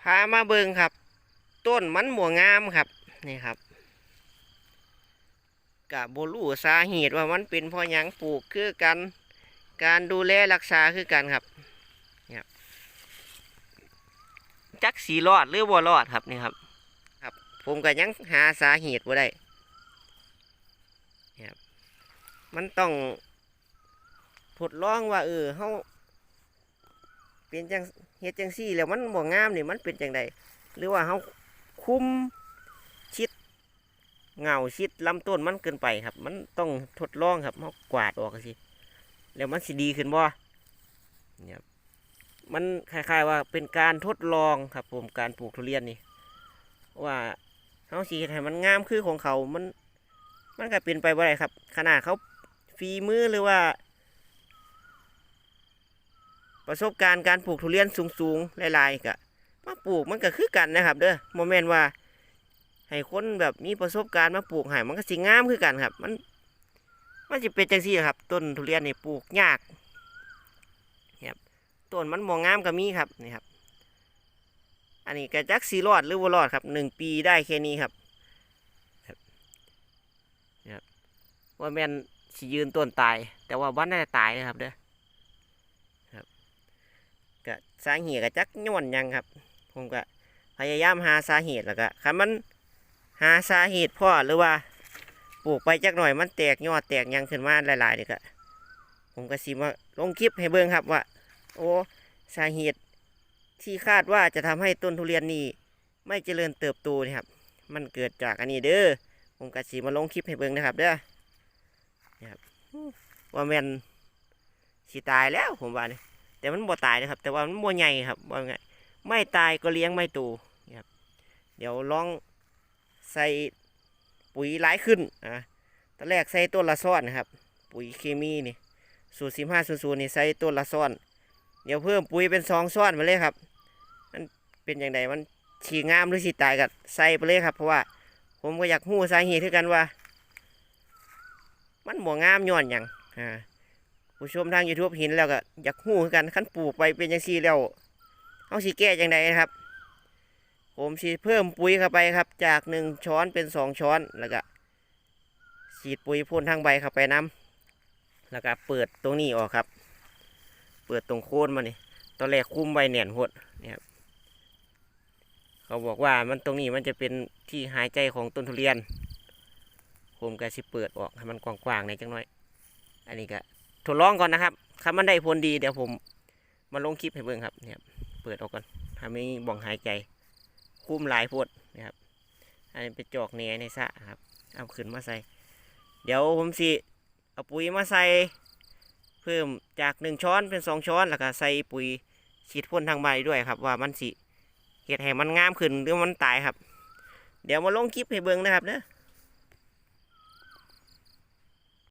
พามาเบิงครับ ต้นมันบัวงามครับนี่ครับกะบรู้สาเหตุว่ามันเป็นพราะหยังปลูกคือกัน การดูแลรักษาคือกันครับนี่ครับจักสีรอดหรือบ่รอดครับนี่ครับ ครับ ผมก็ยังหาสาเหตุบ่ได้นี่ครับมันต้องทดลองว่าเออเฮา เป็นจังเฮ็ดจังซี่แล้วมันบ่งามนี่มันเป็นจังไดหรือว่าเฮาคุ้มชิดเงาชิดลำต้นมันเกินไปครับ มันต้องทดลองครับเฮากวาดออกสิแล้วมันสิดีขึ้นบ่เนี่ยครับมันคล้าย ๆ ว่าเป็นการทดลองครับ ผมการปลูกทุเรียนนี่ว่าเฮาสิเฮ็ดให้มันงามคือของเขามัน มันก็เป็นไปบ่ได้ครับ ขนาดเขาฝีมือหรือว่า ประสบการณ์การปลูกทุเรียนสูงๆหลายๆก็มาปลูกมันก็คือกันนะครับ เด้อโมเมนต์ว่า ให้คนแบบมีประสบการณ์มาปลูกให้มันก็สิงามคือกันครับ มันมันจะเป็นจังซี่ครับ ต้นทุเรียนนี่ปลูกยากครับต้นมันมองงามก็มีครับนี่ครับ อันนี้ก็จักสีรอดหรือว่ารอดครับหนึ่งปีได้แค่นี้ครับว่าแม่นสิยืนต้นตาย แต่ว่าบ้านน่าจะตายนะครับเด้อ ก็สาเหตุก็จักย้อนยังครับ ผมก็พยายามหาสาเหตุแล้วก็คันมันหาสาเหตุพ่อหรือว่าปลูกไปจักหน่อยมันแตกยอดแตกยังขึ้นมาหลายๆนี่ก็ผมก็สิมาลงคลิปให้เบิ่งครับว่า โอ้สาเหตุที่คาดว่าจะทำให้ต้นทุเรียนนี่ไม่เจริญเติบโตนี่ครับ มันเกิดจากอันนี้เด้อผมกะสีมาลงคลิปให้เบิ่งนะครับเด้อนี่ครับว่าแมนสิตายแล้วผมว่าเนี่ แต่มันบ่ตายนะครับ แต่ว่ามันบ่ใหญ่ครับว่าไงไม่ตายก็เลี้ยงไม่โตนี่ครับเดี๋ยวลองใส่ปุ๋ยหลายขึ้นอะตอนแรกใส่ต้นละซ้อนนะครับ ปุ๋ยเคมีนี่สูตรสิบห้าศูนย์ศูนย์นี่ใส่ต้นละซ้อน เดี๋ยวเพิ่มปุ๋ยเป็นสองซ้อนมาเลยครับมันเป็นอย่างไรมันฉีงามหรือฉีตายกับใส่ไปเลยครับ เพราะว่าผมก็อยากหู้สาเหตุคือกันว่า มันบ่งามย้อนอย่างอ่า ผู้ชมทาง YouTube เห็นแล้วก็อยากหู้คือกันขั้นปลูกไปเป็นจังซี่แล้วเอาสีแก้จังไดนะครับ ผมสีเพิ่มปุ๋ยเข้าไปครับ จากหนึ่งช้อนเป็นสองช้อนแล้วก็ฉีดปุ๋ยพ่นทางใบเข้าไปน้ำแล้วก็เปิดตรงนี้ออกครับ เปิดตรงโคนมานี่ตอนแรกคุ้มไว้แหน่นหดนี่ครับเขาบอกว่ามันตรงนี้มันจะเป็นที่หายใจของต้นทุเรียนผมก็สิเปิดออกให้มันกว้างๆในอยจังน้อย อันนี้ก็ ทดลองก่อนนะครับถ้ามันได้ผลดีเดี๋ยวผม มาลงคลิปให้เบิ่งครับเนี่ยเปิดออกก่อนทำให้บ่องหายใจ คุ้มหลายพดนะครับ อันนี้เป็นจอกเนยในสระครับเอาขึ้นมาใส่ เดี๋ยวผมสิเอาปุ๋ยมาใส่เพิ่มจากหนึ่งช้อนเป็นสองช้อนแล้วก็ใส่ปุ๋ยฉีดพ่นทางใบด้วยครับ ว่ามันสิเห็ดให้มันงามขึ้นหรือมันตายครับ เดี๋ยวมาลงคลิปให้เบิ่งนะครับเนอะ